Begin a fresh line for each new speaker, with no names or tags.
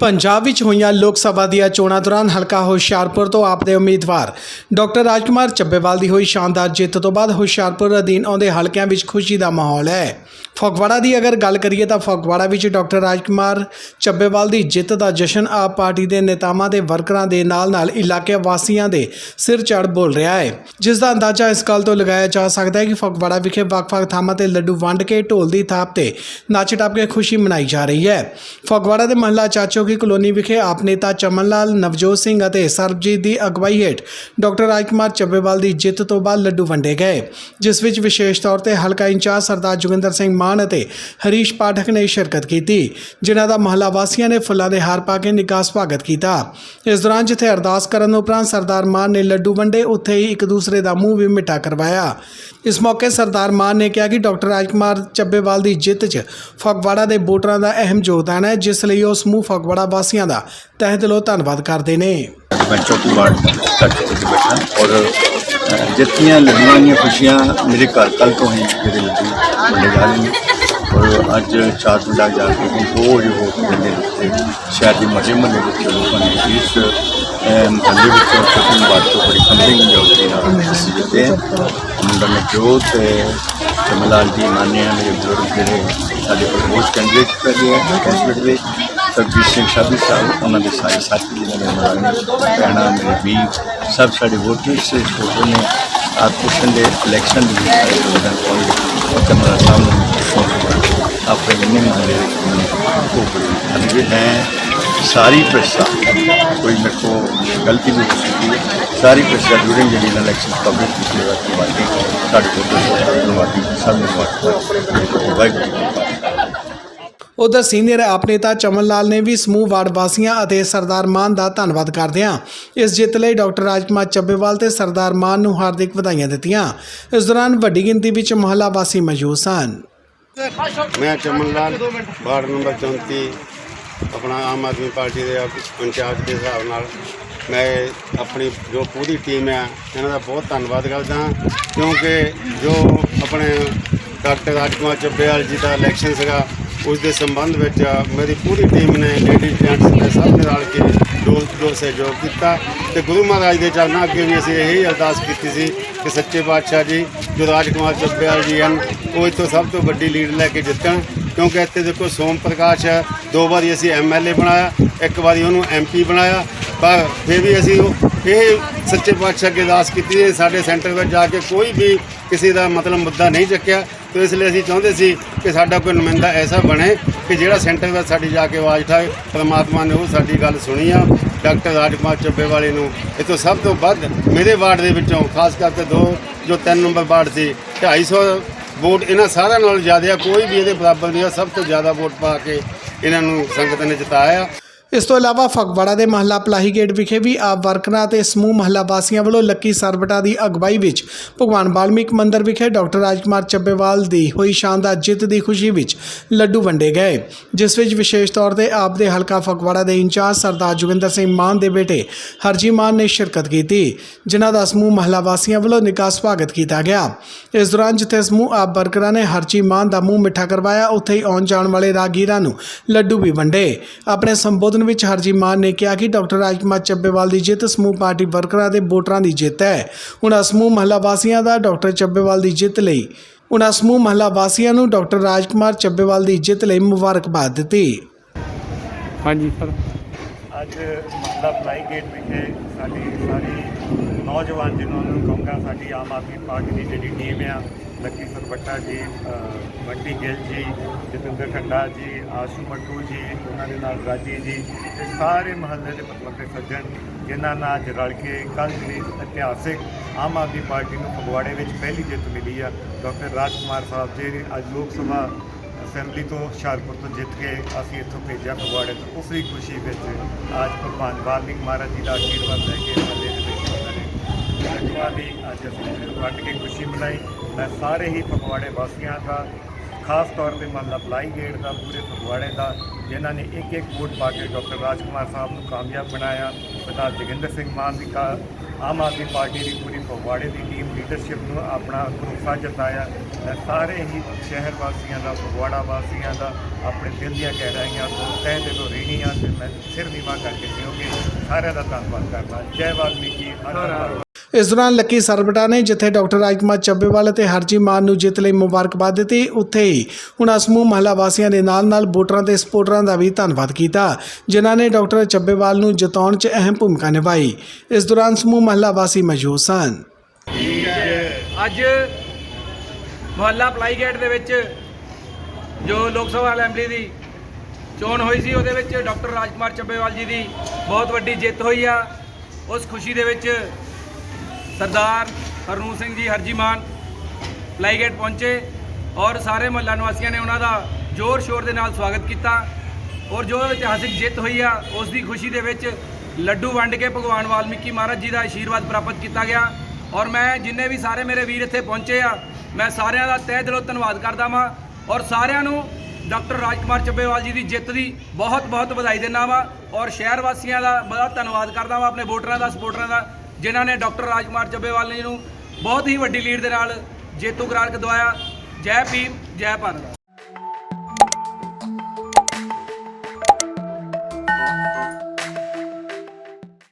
ਪੰਜਾਬ ਵਿੱਚ ਹੋਈਆਂ ਲੋਕ ਸਭਾ ਦੀਆਂ ਚੋਣਾਂ ਦੌਰਾਨ ਹਲਕਾ ਹੁਸ਼ਿਆਰਪੁਰ ਤੋਂ ਆਪ ਦੇ ਉਮੀਦਵਾਰ ਡਾਕਟਰ ਰਾਜਕੁਮਾਰ ਚੱਬੇਵਾਲ ਦੀ ਹੋਈ ਸ਼ਾਨਦਾਰ ਜਿੱਤ ਤੋਂ ਬਾਅਦ ਹੁਸ਼ਿਆਰਪੁਰ ਅਧੀਨ ਆਉਂਦੇ ਹਲਕਿਆਂ ਵਿੱਚ ਖੁਸ਼ੀ ਦਾ ਮਾਹੌਲ ਹੈ। ਫਗਵਾੜਾ ਦੀ ਅਗਰ ਗੱਲ ਕਰੀਏ ਤਾਂ ਫਗਵਾੜਾ ਵਿੱਚ ਡਾਕਟਰ ਰਾਜਕੁਮਾਰ ਚੱਬੇਵਾਲ ਦੀ ਜਿੱਤ ਦਾ ਜਸ਼ਨ ਆਪ ਪਾਰਟੀ ਦੇ ਨੇਤਾਵਾਂ ਦੇ ਵਰਕਰਾਂ ਦੇ ਨਾਲ-ਨਾਲ ਇਲਾਕੇ ਵਾਸੀਆਂ ਦੇ ਸਿਰ ਚੜ ਬੋਲ ਰਿਹਾ ਹੈ। ਜਿਸ ਦਾ ਅੰਦਾਜ਼ਾ ਇਸ ਗੱਲ ਤੋਂ ਲਗਾਇਆ ਜਾ ਸਕਦਾ ਹੈ ਕਿ ਫਗਵਾੜਾ ਵਿਖੇ ਵੱਖ-ਵੱਖ ਥਾਵਾਂ ਤੇ ਲੱਡੂ ਵੰਡ ਕੇ ਢੋਲ ਦੀ ਥਾਪ ਤੇ ਨੱਚ ਟੱਪ ਕੇ ਖੁਸ਼ੀ ਮਨਾਈ ਜਾ ਰਹੀ ਹੈ। ਫਗਵਾੜਾ ਦੇ ਮਹੱਲਾ ਚਾਚੋ ਕੀ ਕਲੋਨੀ ਵਿਖੇ ਆਪ ਨੇਤਾ ਚਮਨ ਲਾਲ ਨਵਜੋਤ ਸਿੰਘ ਅਤੇ ਸਰਬਜੀਤ ਦੀ ਅਗਵਾਈ ਹੇਠ ਡਾਕਟਰ ਰਾਜਕੁਮਾਰ ਚੱਬੇਵਾਲ ਦੀ ਜਿੱਤ ਤੋਂ ਬਾਅਦ ਲੱਡੂ ਵੰਡੇ ਗਏ। ਜਿਸ ਵਿੱਚ ਵਿਸ਼ੇਸ਼ ਤੌਰ ਤੇ ਹਲਕਾ ਇੰਚਾਰਜ ਸਰਦਾਰ ਜੋਗਿੰਦਰ ਸਿੰਘ ਮਾਨ ਅਤੇ ਹਰੀਸ਼ ਪਾਠਕ ਨੇ ਸ਼ਿਰਕਤ ਕੀਤੀ, ਜਿਨ੍ਹਾਂ ਦਾ ਮਹੱਲਾ ਵਾਸੀਆਂ ਨੇ ਫੁੱਲਾਂ ਦੇ ਹਾਰ ਪਾ ਕੇ ਨਿਕਾਸ ਸਵਾਗਤ ਕੀਤਾ। ਇਸ ਦੌਰਾਨ ਜਿੱਥੇ ਅਰਦਾਸ ਕਰਨ ਉਪਰੰਤ ਸਰਦਾਰ ਮਾਨ ਨੇ ਲੱਡੂ ਵੰਡੇ, ਉੱਥੇ ਹੀ ਇੱਕ ਦੂਸਰੇ ਦਾ ਮੂੰਹ ਵੀ ਮਿੱਠਾ ਕਰਵਾਇਆ। ਇਸ ਮੌਕੇ ਸਰਦਾਰ ਮਾਨ ਨੇ ਕਿਹਾ ਕਿ ਡਾਕਟਰ ਰਾਜਕੁਮਾਰ ਚੱਬੇਵਾਲ ਦੀ ਜਿੱਤ 'ਚ ਫਗਵਾੜਾ ਦੇ ਵੋਟਰਾਂ ਦਾ ਅਹਿਮ ਯੋਗਦਾਨ ਹੈ, ਜਿਸ ਲਈ ਉਹ ਸਮੂਹ ਫਗਵਾੜਾ ਵਾਸੀਆਂ ਦਾ ਤਹਿ ਦਿਲੋਂ ਧੰਨਵਾਦ ਕਰਦੇ ਨੇ।
ਪੰਚੋਂ ਦੀ ਵਾਰਡ ਤੱਕ ਬੈਠਾ ਔਰ ਜਿਤਨੀਆਂ ਲੱਗੀਆਂ ਦੀਆਂ ਖੁਸ਼ੀਆਂ ਮੇਰੇ ਘਰ ਕੱਲ ਤੋਂ ਹੀ ਮੇਰੇ ਲੱਗੀ ਮੰਡੇ ਜਾ ਰਹੇ ਨੇ। ਔਰ ਅੱਜ ਚਾਰ ਪਿੰਡਾਂ ਜਾ ਕੇ ਹੁਣ ਦੋ ਜੋ ਹੋ ਪਿੰਡੇ ਦਿੱਤੇ ਸ਼ਹਿਰ ਦੀ ਮੱਲੇ ਮੱਲੇ ਵਿੱਚ ਲੋਕਾਂ ਨੇ ਇਸ ਮਹੱਲੇ ਵਿੱਚ ਸਤਿੰਗ ਬਾਤ ਤੋਂ ਬੜੀ ਸਮਝਿੰਗ ਜੋਤੀ ਨਾਲ ਅਸੀਂ ਜਿੱਤੇ ਮੁੰਡਾ ਨੇ ਜੋ ਤੇ ਕਮਲਾਲ ਜੀ ਮਾਨਿਆ ਮੇਰੇ ਬਜ਼ੁਰਗ ਜਿਹੜੇ ਸਾਡੇ ਪ੍ਰਮੋਸ਼ ਕੈਂਡੀਡੇਟ ਕਰ ਗਏ ਐਸਪੀਟ ਦੇ। ਤਕਦੀਰ ਸਿੰਘ ਸਾਧੂ ਸਾਹਿਬ ਉਹਨਾਂ ਦੇ ਸਾਰੇ ਸਾਥੀ ਜਿਹੜੇ ਮੇਰੇ ਭੈਣਾਂ ਮੇਰੇ ਵੀ ਸਭ ਸਾਡੇ ਵੋਟਰ ਸੇ ਵੋਟਰ ਨੇ। ਆਪਕੋਸ਼ਨ ਦੇ ਇਲੈਕਸ਼ਨ ਦੇ ਵਿੱਚ ਸਾਰੇ ਵੋਟਾਂ ਕੋਲ ਸਾਹਮਣੇ ਆਪਣੇ ਜਿੰਨੇ ਵੀ ਜਿਹੜੇ ਉਹ ਅਜੇ ਹੈ ਸਾਰੀ ਪ੍ਰਸ਼ਾ। ਕੋਈ ਮੇਰੇ ਮੇਕੋ ਗਲਤੀ ਨਹੀਂ ਹੋ ਸਕਦੀ। ਸਾਰੀ ਪ੍ਰਸ਼ਾ ਜੁੜੇ ਜਿਹੜੀ ਇਲੈਕਸ਼ਨ ਪਬਲਿਕ ਦੀ ਸੇਵਾ ਕਰਵਾਈ ਸਾਡੇ ਕੋਲ ਧੰਨਵਾਦੀ। ਸਭ ਨੂੰ ਵਾਹਿਗੁਰੂ
ਉਧਰ ਸੀਨੀਅਰ ਆਪ ਨੇਤਾ ਚਮਨ ਲਾਲ ਨੇ ਵੀ ਸਮੂਹ ਵਾਰਡ ਵਾਸੀਆਂ ਅਤੇ ਸਰਦਾਰ ਮਾਨ ਦਾ ਧੰਨਵਾਦ ਕਰਦਿਆਂ ਇਸ ਜਿੱਤ ਲਈ ਡਾਕਟਰ ਰਾਜਕੁਮਾਰ ਚੱਬੇਵਾਲ ਤੇ ਸਰਦਾਰ ਮਾਨ ਨੂੰ ਹਾਰਦਿਕ ਵਧਾਈਆਂ ਦਿੱਤੀਆਂ। ਇਸ ਦੌਰਾਨ ਵੱਡੀ ਗਿਣਤੀ ਵਿੱਚ ਮਹੱਲਾ ਵਾਸੀ ਮੌਜੂਦ ਸਨ।
ਮੈਂ ਚਮਨ ਲਾਲ, ਵਾਰਡ ਨੰਬਰ 34 ਆਪਣਾ ਆਮ ਆਦਮੀ ਪਾਰਟੀ ਦੇ ਇੰਚਾਰਜ ਦੇ ਹਿਸਾਬ ਨਾਲ ਮੈਂ ਆਪਣੀ ਜੋ ਪੂਰੀ ਟੀਮ ਹੈ ਇਹਨਾਂ ਦਾ ਬਹੁਤ ਧੰਨਵਾਦ ਕਰਦਾ ਹਾਂ, ਕਿਉਂਕਿ ਜੋ ਆਪਣੇ ਡਾਕਟਰ ਰਾਜਕੁਮਾਰ ਚੱਬੇਵਾਲ ਜੀ ਦਾ ਇਲੈਕਸ਼ਨ ਸੀਗਾ ਉਸ ਦੇ ਸੰਬੰਧ ਵਿੱਚ ਮੇਰੀ ਪੂਰੀ ਟੀਮ ਨੇ ਲੇਡੀਜ਼ ਜੈਂਟਸ ਨੇ ਸਭ ਨੇ ਰਲ ਕੇ ਦੋ ਦੋ ਸਹਿਯੋਗ ਕੀਤਾ ਤੇ ਗੁਰੂ ਮਹਾਰਾਜ ਦੇ ਚਰਨਾਂ ਅੱਗੇ ਵੀ ਅਸੀਂ ਇਹੀ ਅਰਦਾਸ ਕੀਤੀ ਸੀ ਕਿ ਸੱਚੇ ਪਾਤਸ਼ਾਹ ਜੀ, ਜੋ ਰਾਜ ਕੁਮਾਰ ਚੱਬੇਵਾਲ ਜੀ ਹਨ, ਉਹ ਇੱਥੋਂ ਸਭ ਤੋਂ ਵੱਡੀ ਲੀਡ ਲੈ ਕੇ ਜਿੱਤਣ, ਕਿਉਂਕਿ ਇੱਥੇ ਦੇਖੋ ਸੋਮ ਪ੍ਰਕਾਸ਼ ਹੈ, ਦੋ ਵਾਰੀ ਅਸੀਂ ਐਮਐਲਏ ਬਣਾਇਆ, ਇੱਕ ਵਾਰੀ ਉਹਨੂੰ ਐਮਪੀ ਬਣਾਇਆ, ਪਰ ਫਿਰ ਵੀ ਅਸੀਂ ਇਹ ਸੱਚੇ ਪਾਤਸ਼ਾਹ ਅੱਗੇ ਅਰਦਾਸ ਕੀਤੀ ਹੈ, ਸਾਡੇ ਸੈਂਟਰ ਵਿੱਚ ਜਾ ਕੇ ਕੋਈ ਵੀ ਕਿਸੇ ਦਾ ਮਤਲਬ ਮੁੱਦਾ ਨਹੀਂ ਚੱਕਿਆ ਤੇ ਇਸ ਲਈ ਅਸੀਂ ਚਾਹੁੰਦੇ ਸੀ ਕਿ ਸਾਡਾ ਕੋਈ ਨੁਮਾਇੰਦਾ ਐਸਾ ਬਣੇ ਕਿ ਜਿਹੜਾ ਸੈਂਟਰ ਵਿੱਚ ਸਾਡੀ ਜਾ ਕੇ ਆਵਾਜ਼ ਉਠਾਏ। ਪਰਮਾਤਮਾ ਨੇ ਉਹ ਸਾਡੀ ਗੱਲ ਸੁਣੀ ਆ। ਡਾਕਟਰ ਰਾਜਕੁਮਾਰ ਚੱਬੇਵਾਲੀ ਨੂੰ ਇਹ ਸਭ ਤੋਂ ਵੱਧ ਮੇਰੇ ਵਾਰਡ ਦੇ ਵਿੱਚੋਂ, ਖਾਸ ਕਰਕੇ ਦੋ ਜੋ ਤਿੰਨ ਨੰਬਰ ਵਾਰਡ ਸੀ 250 ਵੋਟ ਇਹਨਾਂ ਸਾਰਿਆਂ ਨਾਲੋਂ ਜ਼ਿਆਦਾ ਕੋਈ ਵੀ ਇਹਦੇ ਬਰਾਬਰ ਨਹੀਂ ਆ। ਸਭ ਤੋਂ ਜ਼ਿਆਦਾ ਵੋਟ ਪਾ ਕੇ ਇਹਨਾਂ ਨੂੰ ਸੰਗਤ ਨੇ ਜਿਤਾਇਆ।
ਇਸ ਤੋਂ ਇਲਾਵਾ ਫਗਵਾੜਾ ਦੇ ਮਹੱਲਾ ਪਲਾਹੀ ਗੇਟ ਵਿਖੇ ਵੀ ਆਪ ਵਰਕਰਾਂ ਤੇ ਸਮੂਹ ਮਹੱਲਾ ਵਾਸੀਆਂ ਵੱਲੋਂ ਲੱਕੀ ਸਰਬਟਾ ਦੀ ਅਗਵਾਈ ਵਿੱਚ ਭਗਵਾਨ ਵਾਲਮੀਕ ਮੰਦਿਰ ਵਿਖੇ ਡਾਕਟਰ ਰਾਜਕੁਮਾਰ ਚੱਬੇਵਾਲ ਦੀ ਹੋਈ ਸ਼ਾਨਦਾਰ ਜਿੱਤ ਦੀ ਖੁਸ਼ੀ ਵਿੱਚ ਲੱਡੂ ਵੰਡੇ ਗਏ, ਜਿਸ ਵਿੱਚ ਵਿਸ਼ੇਸ਼ ਤੌਰ ਤੇ ਆਪ ਦੇ ਹਲਕਾ ਫਗਵਾੜਾ ਦੇ ਇੰਚਾਰਜ ਸਰਦਾਰ ਜੋਗਿੰਦਰ ਸਿੰਘ ਮਾਨ ਦੇ ਬੇਟੇ ਹਰਜੀ ਮਾਨ ਨੇ ਸ਼ਿਰਕਤ ਕੀਤੀ, ਜਿਨ੍ਹਾਂ ਦਾ ਸਮੂਹ ਮਹੱਲਾ ਵਾਸੀਆਂ ਵੱਲੋਂ ਨਿੱਘਾ ਸਵਾਗਤ ਕੀਤਾ ਗਿਆ। ਇਸ ਦੌਰਾਨ ਜਿੱਥੇ ਸਮੂਹ ਆਪ ਵਰਕਰਾਂ ਨੇ ਹਰਜੀ ਮਾਨ ਦਾ ਮੂੰਹ ਮਿੱਠਾ ਕਰਵਾਇਆ, ਉੱਥੇ ਹੀ ਆਉਣ ਜਾਣ ਵਾਲੇ ਰਾਗੀਰਾਂ ਨੂੰ ਲੱਡੂ ਵੀ ਵੰਡੇ। ਆਪਣੇ ਸੰਬੋਧਨ ਵਿੱਚ ਹਰਜੀ ਮਾਨ ਨੇ ਕਿਹਾ ਕਿ ਡਾਕਟਰ ਰਾਜਕੁਮਾਰ ਚੱਬੇਵਾਲ ਦੀ ਜਿੱਤ ਸਮੂਹ ਪਾਰਟੀ ਵਰਕਰਾਂ ਦੇ ਵੋਟਰਾਂ ਦੀ ਜਿੱਤ ਹੈ। ਉਹਨਾਂ ਸਮੂਹ ਮਹੱਲਾ ਵਾਸੀਆਂ ਦਾ ਡਾਕਟਰ ਚੱਬੇਵਾਲ ਦੀ ਜਿੱਤ ਲਈ। ਉਹਨਾਂ ਸਮੂਹ ਮਹੱਲਾ ਵਾਸੀਆਂ ਨੂੰ ਡਾਕਟਰ ਰਾਜਕੁਮਾਰ ਚੱਬੇਵਾਲ ਦੀ ਜਿੱਤ ਲਈ ਮੁਬਾਰਕਬਾਦ ਦਿੱਤੀ।
ਹਾਂਜੀ ਸਰ।
ਅੱਜ ਮਤਲਬ ਫਲਾਈ ਗੇਟ ਵਿਖੇ ਸਾਡੀ ਸਾਰੀ ਨੌਜਵਾਨ ਜਿਨ੍ਹਾਂ ਨੂੰ ਕਹੂੰਗਾ ਸਾਡੀ ਆਮ ਆਦਮੀ ਪਾਰਟੀ ਦੀ ਜਿਹੜੀ ਟੀਮ ਆ ਲੱਕੀ ਸਰਬੱਟਾ ਜੀ ਅ, ਬੰਟੀ ਗਿੱਲ ਜੀ ਜਤਿੰਦਰ ਖੰਡਾ ਜੀ ਆਸ਼ੂ ਮੱਟੂ ਜੀ ਉਹਨਾਂ ਦੇ ਨਾਲ ਰਾਜੀ ਜੀ ਤੇ ਸਾਰੇ ਮਹੱਲੇ ਦੇ ਮਤਲਬ ਦੇ ਸੱਜਣ ਜਿਨ੍ਹਾਂ ਨਾਲ ਅੱਜ ਰਲ ਕੇ ਕੱਲ੍ਹ ਜਿਹੜੀ ਇਤਿਹਾਸਿਕ ਆਮ ਆਦਮੀ ਪਾਰਟੀ ਨੂੰ ਫਗਵਾੜੇ ਵਿੱਚ ਪਹਿਲੀ ਜਿੱਤ ਮਿਲੀ ਆ ਡਾਕਟਰ ਰਾਜਕੁਮਾਰ ਸਾਹਿਬ ਜੀ ਅੱਜ ਲੋਕ ਸਭਾ ਅਸੈਂਬਲੀ ਤੋਂ ਹੁਸ਼ਿਆਰਪੁਰ ਤੋਂ ਜਿੱਤ ਕੇ ਅਸੀਂ ਇੱਥੋਂ ਭੇਜਿਆ ਫਗਵਾੜੇ ਤੋਂ। ਉਸਦੀ ਖੁਸ਼ੀ ਵਿੱਚ ਅੱਜ ਭਗਵਾਨ ਵਾਲਮੀਕ ਮਹਾਰਾਜ ਜੀ ਦਾ ਆਸ਼ੀਰਵਾਦ ਲੈ ਕੇ ਨੇ ਦੀ ਅੱਜ ਅਸੀਂ ਵੱਟ ਕੇ ਖੁਸ਼ੀ ਮਨਾਈ। ਮੈਂ ਸਾਰੇ ਹੀ ਫਗਵਾੜੇ ਵਾਸੀਆਂ ਦਾ, ਖਾਸ ਤੌਰ ਤੇ ਮਹੱਲਾ ਬਲਾਈ ਗੇਟ ਦਾ, ਪੂਰੇ ਫਗਵਾੜੇ ਦਾ, ਜਿਨ੍ਹਾਂ ਨੇ ਇੱਕ ਇੱਕ ਵੋਟ ਪਾ ਕੇ ਡਾਕਟਰ ਰਾਜਕੁਮਾਰ ਸਾਹਿਬ ਨੂੰ ਕਾਮਯਾਬ ਬਣਾਇਆ। ਸਰਦਾਰ ਜੋਗਿੰਦਰ ਸਿੰਘ ਮਾਨ ਦੀ ਕਾ, ਆਮ ਆਦਮੀ ਪਾਰਟੀ ਦੀ ਪੂਰੀ ਫਗਵਾੜੇ ਦੀ ਟੀਮ ਲੀਡਰਸ਼ਿਪ ਨੂੰ ਆਪਣਾ ਭਰੋਸਾ ਜਤਾਇਆ। ਮੈਂ ਸਾਰੇ ਹੀ ਸ਼ਹਿਰ ਵਾਸੀਆਂ ਦਾ, ਫਗਵਾੜਾ ਵਾਸੀਆਂ ਦਾ, ਆਪਣੇ ਦਿਲ ਦੀਆਂ ਗਹਿਰਾਈਆਂ ਤੋਂ ਤਹਿ ਦਿਲੋਂ ਰਹਿਣੀਆਂ ਤੇ ਮੈਂ ਸਿਰ ਨੀਵਾਂ ਕਰਕੇ ਜਿਉਂਗੇ ਸਾਰਿਆਂ ਦਾ ਧੰਨਵਾਦ ਕਰਦਾ। ਜੈ ਵਾਲਮੀਕੀ, ਹਰ ਹਰ ਵਾਲਮੀਕੀ।
ਇਸ ਦੌਰਾਨ ਲੱਕੀ ਸਰਬਟਾ ਨੇ ਜਿੱਥੇ ਡਾਕਟਰ ਰਾਜਕੁਮਾਰ ਚੱਬੇਵਾਲ ਅਤੇ ਹਰਜੀ ਮਾਨ ਨੂੰ ਜਿੱਤ ਲਈ ਮੁਬਾਰਕਬਾਦ ਦਿੱਤੀ, ਉੱਥੇ ਹੀ ਉਹਨਾਂ ਸਮੂਹ ਮਹੱਲਾ ਵਾਸੀਆਂ ਦੇ ਨਾਲ-ਨਾਲ ਵੋਟਰਾਂ ਤੇ ਸਪੋਰਟਰਾਂ ਦਾ ਵੀ ਧੰਨਵਾਦ ਕੀਤਾ, ਜਿਨ੍ਹਾਂ ਨੇ ਡਾਕਟਰ ਚੱਬੇਵਾਲ ਨੂੰ ਜਿਤਾਉਣ 'ਚ ਅਹਿਮ ਭੂਮਿਕਾ ਨਿਭਾਈ। ਇਸ ਦੌਰਾਨ ਸਮੂਹ ਮਹੱਲਾ ਵਾਸੀ ਮੌਜੂਦ ਸਨ।
ਅੱਜ ਮੁਹੱਲਾ ਪਲਾਈ ਗੇਟ ਦੇ ਵਿੱਚ ਜੋ ਲੋਕ ਸਭਾ ਅਸੈਂਬਲੀ ਦੀ ਚੋਣ ਹੋਈ ਸੀ, ਉਹਦੇ ਵਿੱਚ ਡਾਕਟਰ ਰਾਜਕੁਮਾਰ ਚੱਬੇਵਾਲ ਜੀ ਦੀ ਬਹੁਤ ਵੱਡੀ ਜਿੱਤ ਹੋਈ ਆ। ਉਸ ਖੁਸ਼ੀ ਦੇ ਵਿੱਚ ਸਰਦਾਰ ਹਰਨੂਰ ਸਿੰਘ ਜੀ ਹਰਜੀਮਾਨ ਪਲਾਈ ਗੇਟ ਪਹੁੰਚੇ ਔਰ ਸਾਰੇ ਮੁਹੱਲਾ ਨਿਵਾਸੀਆਂ ਨੇ ਉਹਨਾਂ ਦਾ ਜ਼ੋਰ ਸ਼ੋਰ ਦੇ ਨਾਲ ਸਵਾਗਤ ਕੀਤਾ ਔਰ ਜੋ ਇਤਿਹਾਸਿਕ ਜਿੱਤ ਹੋਈ ਆ, ਉਸ ਦੀ ਖੁਸ਼ੀ ਦੇ ਵਿੱਚ ਲੱਡੂ ਵੰਡ ਕੇ ਭਗਵਾਨ ਵਾਲਮੀਕੀ ਮਹਾਰਾਜ ਜੀ ਦਾ ਆਸ਼ੀਰਵਾਦ ਪ੍ਰਾਪਤ ਕੀਤਾ ਗਿਆ ਔਰ ਮੈਂ ਜਿੰਨੇ ਵੀ ਸਾਰੇ ਮੇਰੇ ਵੀਰ ਇੱਥੇ ਪਹੁੰਚੇ ਆ, ਮੈਂ ਸਾਰਿਆਂ ਦਾ ਤਹਿ ਦਿਲੋਂ ਧੰਨਵਾਦ ਕਰਦਾ ਵਾਂ ਔਰ ਸਾਰਿਆਂ ਨੂੰ ਡਾਕਟਰ ਰਾਜਕੁਮਾਰ ਚੱਬੇਵਾਲ ਜੀ ਦੀ ਜਿੱਤ ਦੀ ਬਹੁਤ ਬਹੁਤ ਵਧਾਈ ਦਿੰਦਾ ਵਾਂ ਔਰ ਸ਼ਹਿਰ ਵਾਸੀਆਂ ਦਾ ਬੜਾ ਧੰਨਵਾਦ ਕਰਦਾ ਵਾਂ, ਆਪਣੇ ਵੋਟਰਾਂ ਦਾ, ਸਪੋਰਟਰਾਂ ਦਾ ਜਿਨ੍ਹਾਂ ਨੇ ਡਾਕਟਰ ਰਾਜਕੁਮਾਰ ਚੱਬੇਵਾਲ ਜੀ ਨੂੰ ਬਹੁਤ ਹੀ ਵੱਡੀ ਲੀਡ ਦੇ ਨਾਲ ਜੇਤੂ ਕਰਾਰ ਦਵਾਇਆ। ਜੈ ਭੀਮ, ਜੈ ਭਾਰਤ।